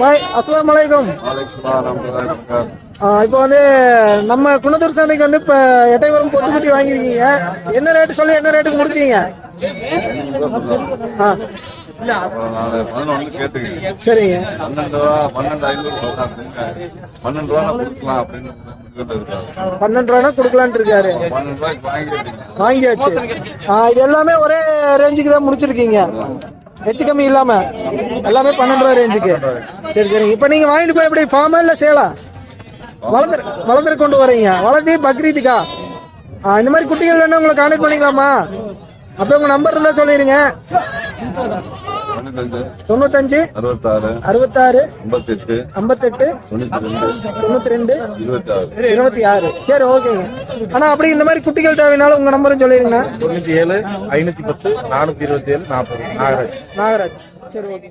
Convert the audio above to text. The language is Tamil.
பாய் அஸ்ஸலாமு அலைக்கும் ஆ, இப்போ வந்து நம்ம குணத்தூர் சந்தைக்கு வந்து இப்போ எட்டைவரம் பொட்டு குட்டி வாங்கியிருக்கீங்க. என்ன ரேட்டு சொல்லி என்ன ரேட்டுக்கு முடிச்சீங்க? ஆ. சரிங்க. பன்னெண்டு ரூபா ரூபானா கொடுக்கலான்ட்டு இருக்காரு. பன்னெண்டு வாங்கியாச்சு இது எல்லாமே ஒரே ரேஞ்சுக்கு தான் முடிச்சிருக்கீங்க. ஹெச்சு கம்மி இல்லாம எல்லாமே பன்னெண்டு ரூபா ரேஞ்சுக்கு சரி சரி. இப்போ நீங்க வாங்கிட்டு போய் எப்படி ஃபார்மா இல்ல சேலா வளர்ந்து வளர்ந்து கொண்டு வரீங்க வளர்த்தி பக்ரீத்துக்கா? இந்த மாதிரி குட்டிகள் வேணா உங்களை கான்டாக்ட் பண்ணிக்கலாமா? அப்போ உங்க நம்பர் இருந்தா சொல்லிருங்க. தொண்ணூத்தஞ்சு அறுபத்தாறு அறுபத்தாறு ஐம்பத்தெட்டு ஐம்பத்தெட்டு தொண்ணூத்தி ரெண்டு இருபத்தி ஆறு. சரி ஓகேங்க ஆனா அப்படி இந்த மாதிரி குட்டிகள் தேவைனாலும் உங்க நம்பரும் சொல்லிடுங்க தொண்ணூத்தி ஏழு ஐநூத்தி பத்து நானூத்தி இருபத்தி ஏழு நாற்பது. நாகராஜ். நாகராஜ். சரி ஓகே